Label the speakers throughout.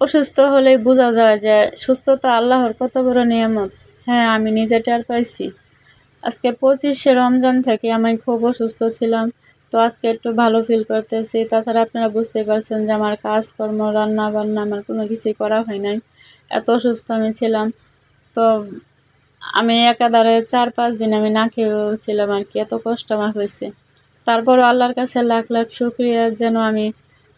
Speaker 1: অসুস্থ হলেই বোঝা যায় যে সুস্থতা আল্লাহর কত বড় নিয়ামত। হ্যাঁ আমি নিজে টের পাইছি। আজকে পঁচিশে রমজান থেকে আমি খুব অসুস্থ ছিলাম, তো আজকে একটু ভালো ফিল করতেছি। তাছাড়া আপনারা বুঝতে পারছেন যে আমার কাজকর্ম রান্না বান্না আমার কোনো কিছুই করা হয় নাই। এত অসুস্থ আমি ছিলাম, তো আমি একাধারে চার পাঁচ দিন আমি না খেয়েছিলাম আর কি, এত কষ্ট আমার হয়েছে। তারপরও আল্লাহর কাছে লাখ লাখ শুক্রিয়া যেন আমি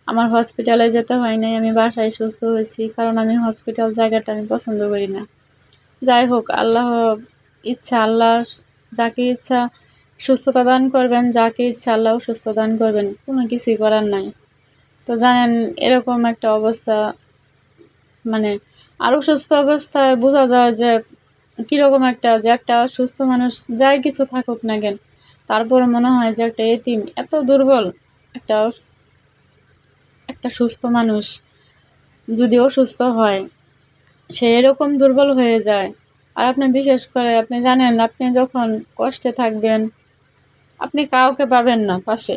Speaker 1: আমার হসপিটালে যেতে হয় নাই, আমি বাসায় সুস্থ হয়েছি, কারণ আমি হসপিটাল জায়গাটা আমি পছন্দ করি না। যাই হোক, আল্লাহ ইচ্ছা, আল্লাহ যাকে ইচ্ছা সুস্থতা দান করবেন, যাকে ইচ্ছা আল্লাহ সুস্থ দান করবেন, কোনো কিছুই করার নাই। তো জানেন, এরকম একটা অবস্থা মানে আরও সুস্থ অবস্থায় বোঝা যায় যে কীরকম একটা, যে একটা সুস্থ মানুষ যাই কিছু থাকুক না কেন, তারপরে মনে হয় যে একটা এতিম, এত দুর্বল একটা একটা সুস্থ মানুষ যদিও সুস্থ হয়, সে এরকম দুর্বল হয়ে যায়। আর আপনি বিশেষ করে আপনি জানেন, আপনি যখন কষ্টে থাকবেন, আপনি কাউকে পাবেন না পাশে।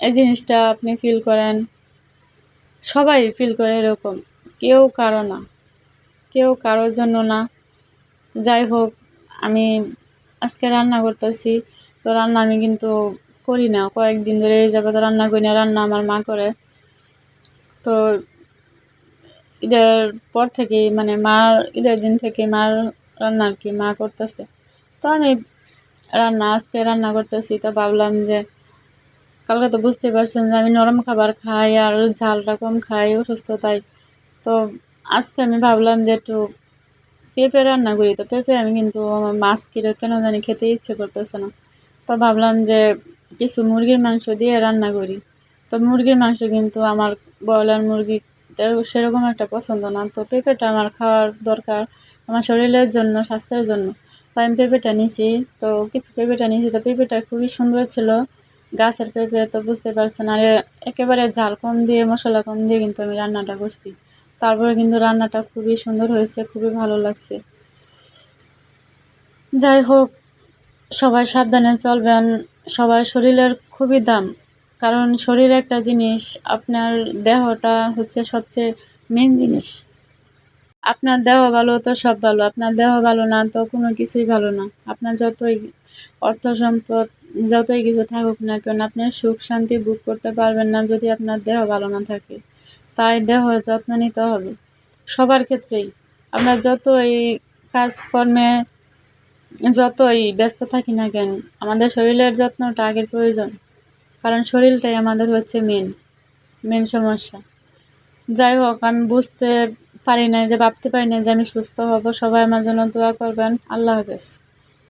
Speaker 1: এই জিনিসটা আপনি ফিল করেন, সবাই ফিল করে এরকম, কেউ কারও না, কেউ কারোর জন্য না। যাই হোক, আমি আজকে রান্না করতেছি, তো রান্না আমি কিন্তু করি না, কয়েকদিন ধরে এই যাবত রান্না করি না, রান্না আমার মা করে। তো ঈদের পর থেকেই মানে মার ঈদের দিন থেকে মার রান্না আর কি, মা করতেছে। তো আমি রান্না, আজকে রান্না করতেছি, তো ভাবলাম যে কালকে তো বুঝতে পারছেন যে আমি নরম খাবার খাই আর ঝালটা কম খাই অসুস্থতায় তো আজকে আমি ভাবলাম যে একটু পেঁপে রান্না করি, তো পেঁপে আমি কিন্তু আমার মাছ কিনে কেন জানি খেতে ইচ্ছে করতেছে না। তো ভাবলাম যে কিছু মুরগির মাংস দিয়ে রান্না করি। তো মুরগির মাংস কিন্তু আমার ব্রয়লার মুরগি সেরকম একটা পছন্দ না। তো পেঁপেটা আমার খাওয়ার দরকার, আমার শরীরের জন্য, স্বাস্থ্যের জন্য। তো আমি পেঁপেটা নিছি, তো কিছু পেঁপেটা নিয়েছি তো পেঁপেটা খুবই সুন্দর ছিল, গাছের পেঁপে তো বুঝতে পারছেন। আর একেবারে ঝাল কম দিয়ে, মশলা কম দিয়ে কিন্তু আমি রান্নাটা করছি। তারপরে কিন্তু রান্নাটা খুবই সুন্দর হয়েছে, খুবই ভালো লাগছে। যাই হোক, সবাই সাবধানে চলবেন, সবার শরীরের খুবই দাম। কারণ শরীর একটা জিনিস, আপনার দেহটা হচ্ছে সবচেয়ে মেন জিনিস। আপনার দেহ ভালো তো সব ভালো, আপনার দেহ ভালো না তো কোনো কিছুই ভালো না। আপনার যতই অর্থ সম্পদ, যতই কিছু থাকুক না কেন, আপনি সুখ শান্তি ভোগ করতে পারবেন না যদি আপনার দেহ ভালো না থাকে। তাই দেহ যত্ন নিতে হবে, সবার ক্ষেত্রেই। আমরা যতই কাজকর্মে যতই ব্যস্ত থাকি না কেন, আমাদের শরীরের যত্নটা আগের প্রয়োজন। কারণ শরীরটাই আমাদের হচ্ছে মেন মেন সমস্যা। যাই হোক, আমি বুঝতে পারি না যে, ভাবতে পারি না যে আমি সুস্থ হব। সবাই আমার জন্য দোয়া করবেন। আল্লাহ হাফেজ।